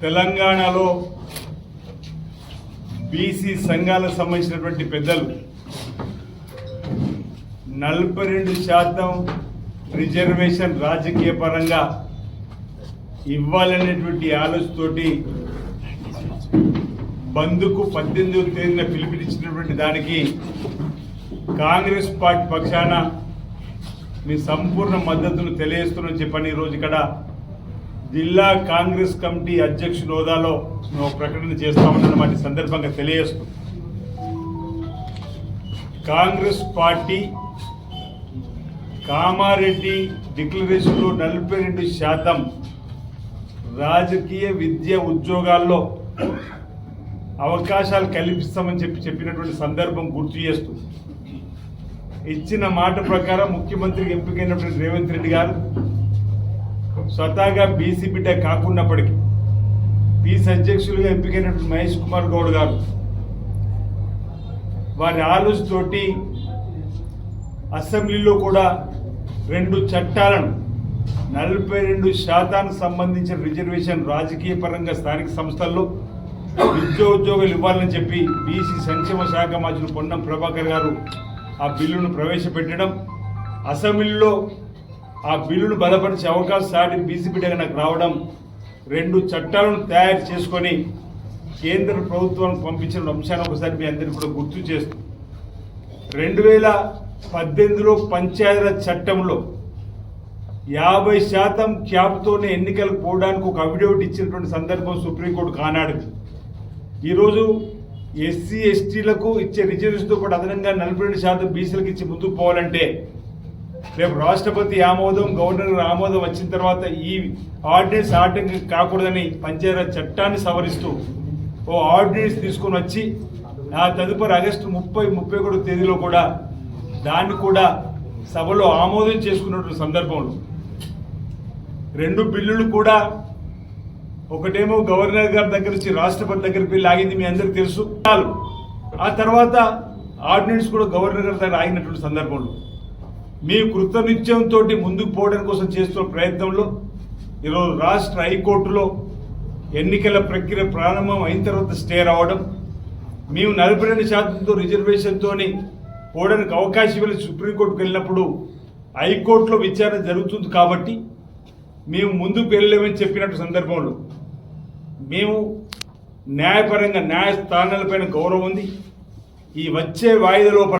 తెలంగాణలో బీసీ సంఘాలకు సంబంధించినటువంటి పెద్దలు నలభై రెండు శాతం రిజర్వేషన్ రాజకీయ పరంగా ఇవ్వాలనేటువంటి ఆలోచనతోటి బంధుకు పద్దెనిమిదవ తేదీన పిలుపునిచ్చినటువంటి దానికి కాంగ్రెస్ పార్టీ పక్షాన మీ సంపూర్ణ మద్దతును తెలియజేస్తున్నామని చెప్పని ఈరోజు ఇక్కడ జిల్లా కాంగ్రెస్ కమిటీ అధ్యక్షుల హోదాలో మేము ప్రకటన చేస్తామన్నమాట వాటి సందర్భంగా తెలియజేస్తూ కాంగ్రెస్ పార్టీ కామారెడ్డి డిక్లరేషన్లో నలభై రెండు శాతం రాజకీయ విద్య ఉద్యోగాల్లో అవకాశాలు కల్పిస్తామని చెప్పి చెప్పినటువంటి సందర్భం గుర్తు చేస్తూ ఇచ్చిన మాట ప్రకారం ముఖ్యమంత్రికి ఎంపికైనటువంటి రేవంత్ రెడ్డి గారు స్వతహాగా బీసీ బిడ్డ కాకున్నప్పటికీ పీస్ అధ్యక్షులుగా ఎంపికైనటువంటి మహేష్ కుమార్ గౌడ్ గారు వారి ఆలోచనతోటి అసెంబ్లీలో కూడా రెండు చట్టాలను నలభై రెండు శాతానికి సంబంధించిన రిజర్వేషన్ రాజకీయ పరంగా స్థానిక సంస్థల్లో విద్యా ఉద్యోగాలు ఇవ్వాలని చెప్పి బీసీ సంక్షేమ శాఖ మంత్రులు పొన్నం ప్రభాకర్ గారు ఆ బిల్లును ప్రవేశపెట్టడం అసెంబ్లీలో ఆ బిల్లును బలపరిచే అవకాశం సాటి బీసీ బిడ్డగా నాకు రావడం రెండు చట్టాలను తయారు చేసుకొని కేంద్ర ప్రభుత్వానికి పంపించిన అంశాన్ని ఒకసారి మీ అందరికీ కూడా గుర్తు చేస్తూ రెండు వేల పద్దెనిమిదిలో పంచాయతీరాజ్ చట్టంలో యాభై శాతం క్యాప్తోనే ఎన్నికలకు పోవడానికి ఒక అఫిడవిట్ ఇచ్చినటువంటి సందర్భం సుప్రీంకోర్టు కానాడు ఈరోజు ఎస్సీ ఎస్టీలకు ఇచ్చే రిజర్వేషన్తో పాటు అదనంగా నలభై రెండు శాతం బీసీలకు ఇచ్చి ముందుకు పోవాలంటే రేపు రాష్ట్రపతి ఆమోదం గవర్నర్ ఆమోదం వచ్చిన తర్వాత ఈ ఆర్డినెన్స్ ఆటంకం కాకూడదని పంచాయతీరాజ్ చట్టాన్ని సవరిస్తూ ఓ ఆర్డినెన్స్ తీసుకొని వచ్చి ఆ తదుపరి ఆగస్టు ముప్పై ముప్పై ఒకటో తేదీలో కూడా దాన్ని కూడా సభలో ఆమోదం చేసుకున్నటువంటి సందర్భంలో రెండు బిల్లులు కూడా ఒకటేమో గవర్నర్ గారి దగ్గర నుంచి రాష్ట్రపతి దగ్గరికి వెళ్ళి ఆగింది మీ అందరికి తెలుసు. ఆ తర్వాత ఆర్డినెన్స్ కూడా గవర్నర్ గారి దగ్గర ఆగినటువంటి సందర్భంలో మీ కృతనిత్యంతో ముందుకు పోవడం కోసం చేస్తున్న ప్రయత్నంలో ఈరోజు రాష్ట్ర హైకోర్టులో ఎన్నికల ప్రక్రియ ప్రారంభం అయిన తర్వాత స్టే రావడం మేము నలభై రెండు శాతంతో రిజర్వేషన్తో పోవడానికి అవకాశం వెళ్ళి సుప్రీంకోర్టుకు వెళ్ళినప్పుడు హైకోర్టులో విచారణ జరుగుతుంది కాబట్టి మేము ముందుకు వెళ్ళలేమని చెప్పినట్టు సందర్భంలో మేము న్యాయపరంగా న్యాయస్థానాలపైన గౌరవం ఉంది. ఈ వచ్చే వాయిదాలో